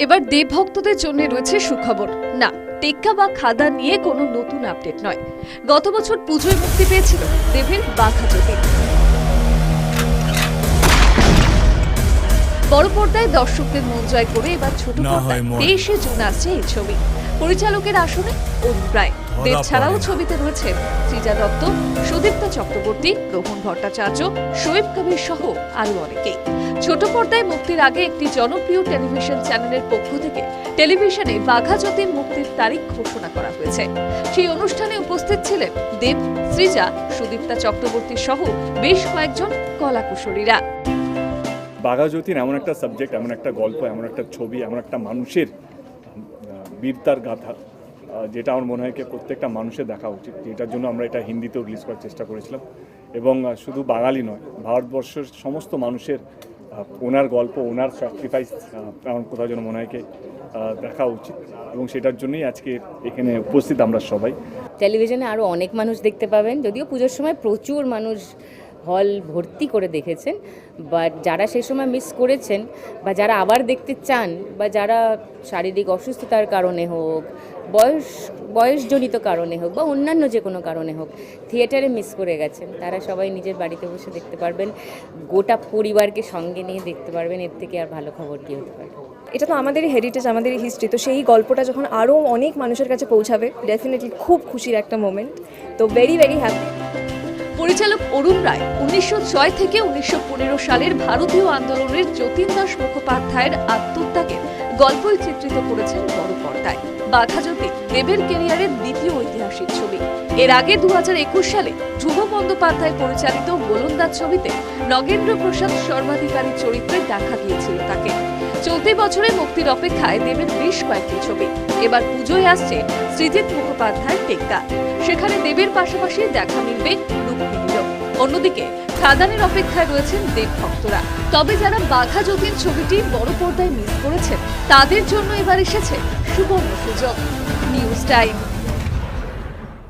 এবার দেব ভক্তদের জন্য রয়েছে সুখবর। না টেক্কা বা খাদা নিয়ে কোনো নতুন আপডেট নয়। গত বছর পুজোয় মুক্তি পেয়েছিল দেবের বাঘা জ্যোতি বড় পর্দায় দর্শকদের মন জয় করে এবার ছোট পর্দায়। তেইশে জুন আসছে এই ছবি। পরিচালকের আসনে অরুণ রায় দেব ছাড়াও ছবিতে রয়েছেন শ্রীজা দত্ত সুদীপ্তা চক্রবর্তী রোহন ভট্টাচার্য শোয়েব কবির সহ আরও অনেকেই। ছোট পর্দায় মুক্তির আগে একটি জনপ্রিয় টেলিভিশন চ্যানেলের পক্ষ থেকে টেলিভিশনে বাঘা জ্যোতির মুক্তির তারিখ ঘোষণা করা হয়েছে। সেই অনুষ্ঠানে উপস্থিত ছিলেন দেব শ্রীজা সুদীপ্তা চক্রবর্তী সহ বেশ কয়েকজন কলাকুশলীরা। বাঘাজ্যোতির এমন একটা সাবজেক্ট এমন একটা গল্প এমন একটা ছবি এমন একটা মানুষের বীরতার গাথা। যেটা আমার মনে হয় কি প্রত্যেকটা মানুষের দেখা উচিত, যেটার জন্য আমরা এটা হিন্দিতেও রিলিজ করার চেষ্টা করেছিলাম। এবং শুধু বাঙালি নয়, ভারতবর্ষের সমস্ত মানুষের ওনার গল্প, ওনার স্যাক্রিফাইস আমার কোথাও যেন মনে হয় দেখা উচিত। এবং সেটার জন্যই আজকে এখানে উপস্থিত আমরা সবাই। টেলিভিশনে আরও অনেক মানুষ দেখতে পাবেন, যদিও পুজোর সময় প্রচুর মানুষ হল ভর্তি করে দেখেছেন বাট যারা সেই সময় মিস করেছেন বা যারা আবার দেখতে চান বা যারা শারীরিক অসুস্থতার কারণে হোক, বয়স, বয়সজনিত কারণে হোক বা অন্যান্য যে কোনো কারণে হোক থিয়েটারে মিস করে গেছেন। তারা সবাই নিজের বাড়িতে বসে দেখতে পারবেন, গোটা পরিবারকে সঙ্গে নিয়ে দেখতে পারবেন, এর থেকে আর ভালো খবর কী হতে পারে? এটা তো আমাদেরই হেরিটেজ আমাদেরই হিস্ট্রি তো সেই গল্পটা যখন আরও অনেক মানুষের কাছে পৌঁছাবে ডেফিনেটলি খুব খুশির একটা মোমেন্ট তো ভেরি ভেরি হ্যাপি পরিচালক অরুণ রায়, উনিশশো ছয় থেকে উনিশশো পনেরো সালের ভারতীয় আন্দোলনের যতীন দাস মুখোপাধ্যায়ের আত্মত্যাগের গল্পই চিত্রিত করেছেন বড় পর্দায়। বাঘাজ্যোতি দেবের কেরিয়ারের দ্বিতীয় ঐতিহাসিক ছবি। এর আগে দু হাজার একুশ সালে ধ্রুব বন্দ্যোপাধ্যায় পরিচালিত গোলন্দাজ ছবিতে নগেন্দ্র প্রসাদ সর্বাধিকারী চরিত্রে দেখা গিয়েছিল তাকে। চলতি বছরে মুক্তির অপেক্ষায় দেবের বেশ কয়েকটি ছবি। এবার পুজোয় আসছে সৃজিত মুখোপাধ্যায়ের টেক্কা। সেখানে দেবের পাশাপাশি দেখা মিলবে রুক্মিণীরও অন্যদিকে খাদানের অপেক্ষায় রয়েছেন দেব ভক্তরা। তবে যারা বাঘা যতীন ছবিটি বড় পর্দায় মিস করেছেন, তাদের জন্য এবার এসেছে সুবর্ণ সুযোগ। News time.